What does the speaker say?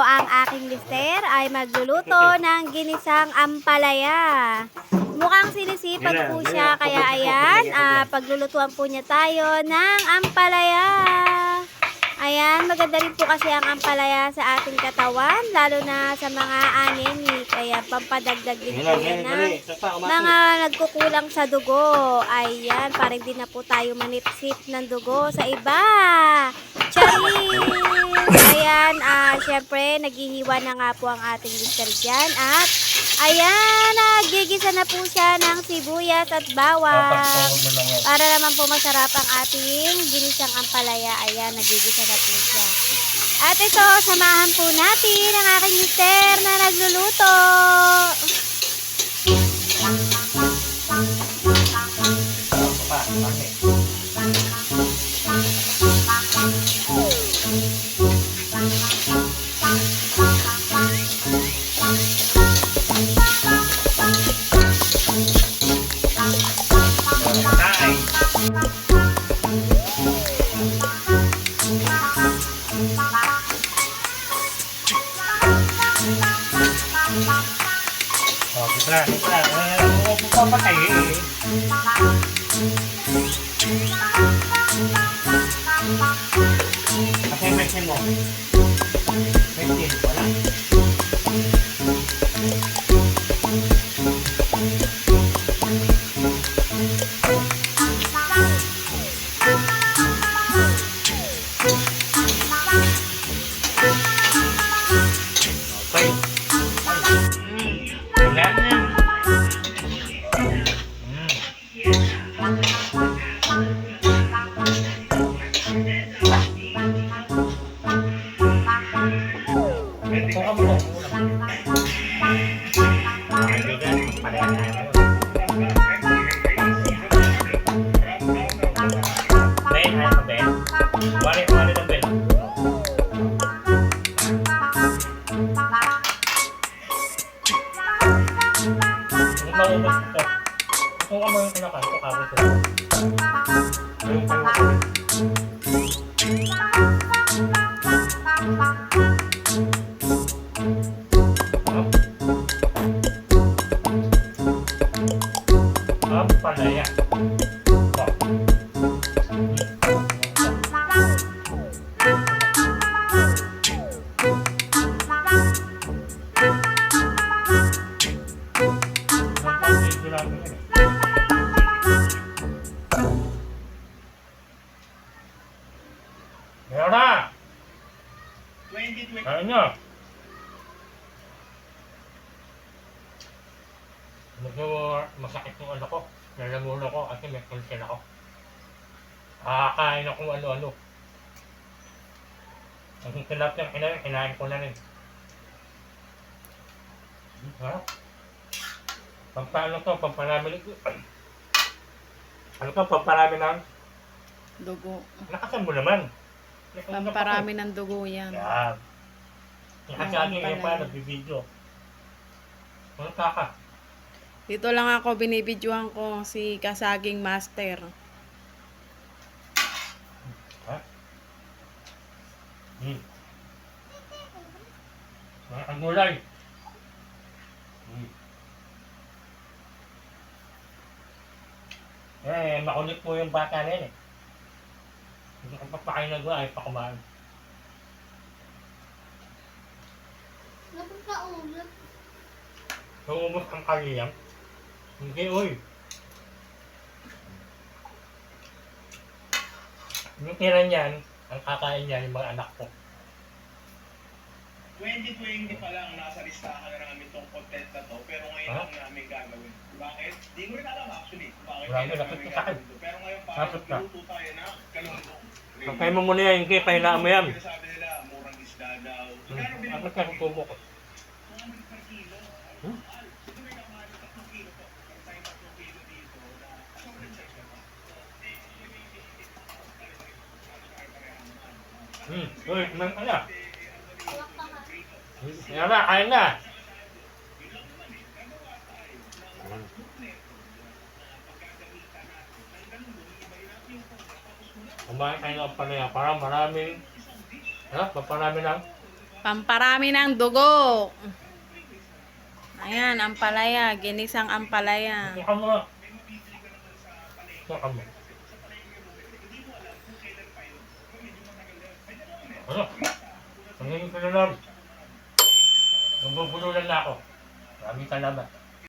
ang aking lister ay magluluto ng ginisang ampalaya. Mukhang sinisipag po siya, kaya ayan, ah, paglulutuan po niya tayo ng ampalaya. Ayan, maganda rin po kasi ang ampalaya sa ating katawan, lalo na sa mga anemic. Kaya pampadagdag din po yan ng mga nagkukulang sa dugo. Ayan, parang di na po tayo manipsip ng dugo sa iba. Charis! Ayan, ah, syempre, naghihiwa na nga po ang ating lister dyan. At, ayan, nagigisa na po siya ng sibuyas at bawang. Para naman po masarap ang ating ginisang ampalaya. Ayan, nagigisa na po siya. At ito, samahan po natin ang aking mister na nagluluto. ออกได้ได้เออต้องไปทำให้ไม่เข้มงว เราเออเอามือนี่มก่อนเอาขาไปสุดครับฟันไหนอะบอก Meron na! 2020. Ayun nyo! Medyo masakit yung ano ko. Nalamuno ko kasi may konsen ako. Nakakain ako ano-ano. Ang kinap niya, kinain, kinain ko na rin. Ha? Pampano to, pamparami Ano to, pamparami ng... Dugo. Nakasan mo naman. Pamparami ng dugo yan. Yan. Nakasagin Ang ngayon pa, palaya. nagbibideo. Ano kaka? Dito lang ako binibidyohan ko si Kasaging Master. Ha? Hmm. Ang gulay. Hmm. Eh, makulit po yung bata na yun eh. Hindi ka papakain ng gulay, pa kumain. Napagkaulap. Naumos ang kaliyang. Hindi, uy. Yung tira niyan, ang kakain niyan, yung mga anak ko. 2020 pa lang nasa listahan na namin tong content na to, pero ngayon lang namin gagawin. Bakit? Di ko rin alam actually kung bakit kailan lapit namin ka sa akin. gagawin to. Pero ngayon parang Lapit ka. tayo kalundong. Pagkain mo muna yan, hindi, pahinaan mo yan. Sinasabi nila, murang isda daw. Hmm. Ano binibig ka kung tubo ko? per kilo? Hmm? Hmm, uy, man, ano? Yan na, kain na. Kumain tayo ng palaya. Parang maraming, ha? Parang marami ng Pamparami ng dugo. Ayan, ampalaya. Ginisang ampalaya. Suka mo. Suka mo. Ano? Ang ngayon ko na lang. Nabubululan na ako. Marami salamat.